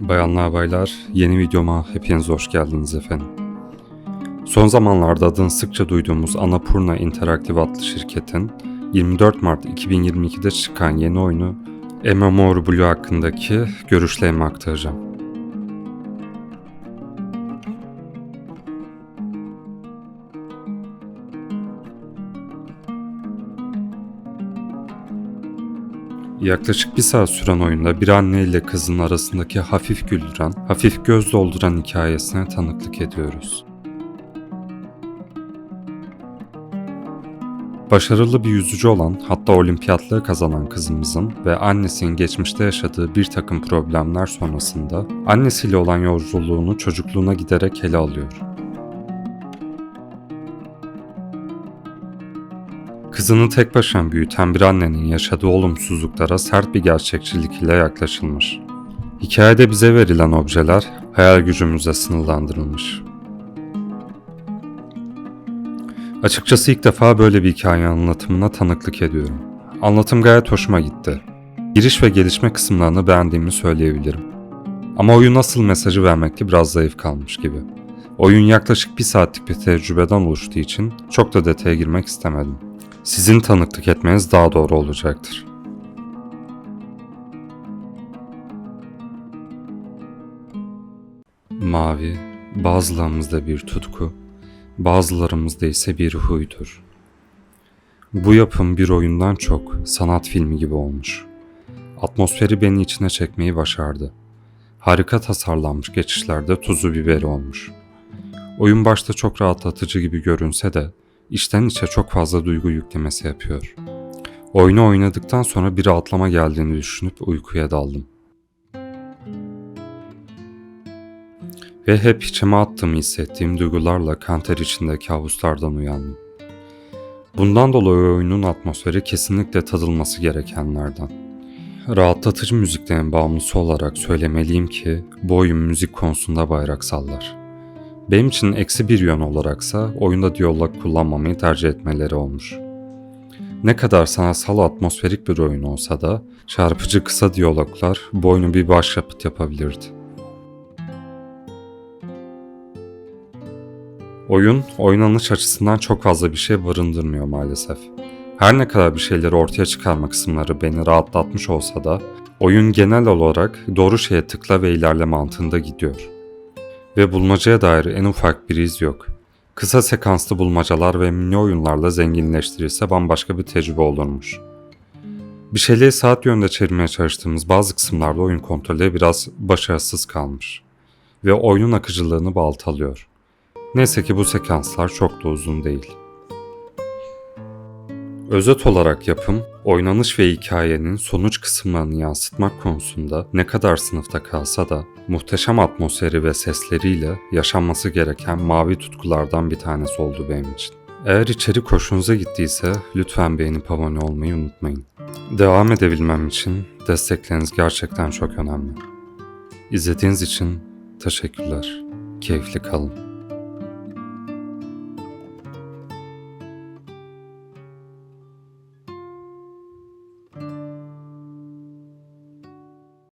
Bayanlar baylar, yeni videoma hepiniz hoş geldiniz efendim. Son zamanlarda adını sıkça duyduğumuz Annapurna Interactive adlı şirketin 24 Mart 2022'de çıkan yeni oyunu MMOR Blue hakkındaki görüşlerimi aktaracağım. Yaklaşık bir saat süren oyunda bir anne ile kızın arasındaki hafif güldüren, hafif göz dolduran hikayesine tanıklık ediyoruz. Başarılı bir yüzücü olan, hatta olimpiyatlığı kazanan kızımızın ve annesinin geçmişte yaşadığı bir takım problemler sonrasında annesiyle olan yolculuğunu çocukluğuna giderek ele alıyor. Kızını tek başına büyüten bir annenin yaşadığı olumsuzluklara sert bir gerçekçilik ile yaklaşılmış. Hikayede bize verilen objeler hayal gücümüze sınırlandırılmış. Açıkçası ilk defa böyle bir hikaye anlatımına tanıklık ediyorum. Anlatım gayet hoşuma gitti. Giriş ve gelişme kısımlarını beğendiğimi söyleyebilirim. Ama oyun nasıl mesajı vermekte biraz zayıf kalmış gibi. Oyun yaklaşık bir saatlik bir tecrübeden oluştuğu için çok da detaya girmek istemedim. Sizin tanıklık etmeniz daha doğru olacaktır. Mavi, bazılarımızda bir tutku, bazılarımızda ise bir huydur. Bu yapım bir oyundan çok sanat filmi gibi olmuş. Atmosferi beni içine çekmeyi başardı. Harika tasarlanmış geçişlerde tuzu biberi olmuş. Oyun başta çok rahatlatıcı gibi görünse de içten içe çok fazla duygu yüklemesi yapıyor. Oyunu oynadıktan sonra bir rahatlama geldiğini düşünüp uykuya daldım. Ve hep içime attığımı hissettiğim duygularla kanter içinde kabuslardan uyandım. Bundan dolayı oyunun atmosferi kesinlikle tadılması gerekenlerden. Rahatlatıcı müziklerin bağımlısı olarak söylemeliyim ki bu oyun müzik konusunda bayrak sallar. Benim için eksi bir yön olaraksa oyunda diyalog kullanmamayı tercih etmeleri olmuş. Ne kadar sanatsal atmosferik bir oyun olsa da çarpıcı kısa diyaloglar bu oyunu bir başyapıt yapabilirdi. Oyun, oynanış açısından çok fazla bir şey barındırmıyor maalesef. Her ne kadar bir şeyleri ortaya çıkarma kısımları beni rahatlatmış olsa da oyun genel olarak doğru şeye tıkla ve ilerle mantığında gidiyor ve bulmacaya dair en ufak bir iz yok. Kısa sekanslı bulmacalar ve mini oyunlarla zenginleştirilse bambaşka bir tecrübe olurmuş. Bir şeyleri saat yönde çevirmeye çalıştığımız bazı kısımlarda oyun kontrolü biraz başarısız kalmış ve oyunun akıcılığını baltalıyor. Neyse ki bu sekanslar çok da uzun değil. Özet olarak yapım, oynanış ve hikayenin sonuç kısımlarını yansıtmak konusunda ne kadar sınıfta kalsa da muhteşem atmosferi ve sesleriyle yaşanması gereken mavi tutkulardan bir tanesi oldu benim için. Eğer içerik hoşunuza gittiyse lütfen beğenip abone olmayı unutmayın. Devam edebilmem için destekleriniz gerçekten çok önemli. İzlediğiniz için teşekkürler. Keyifli kalın.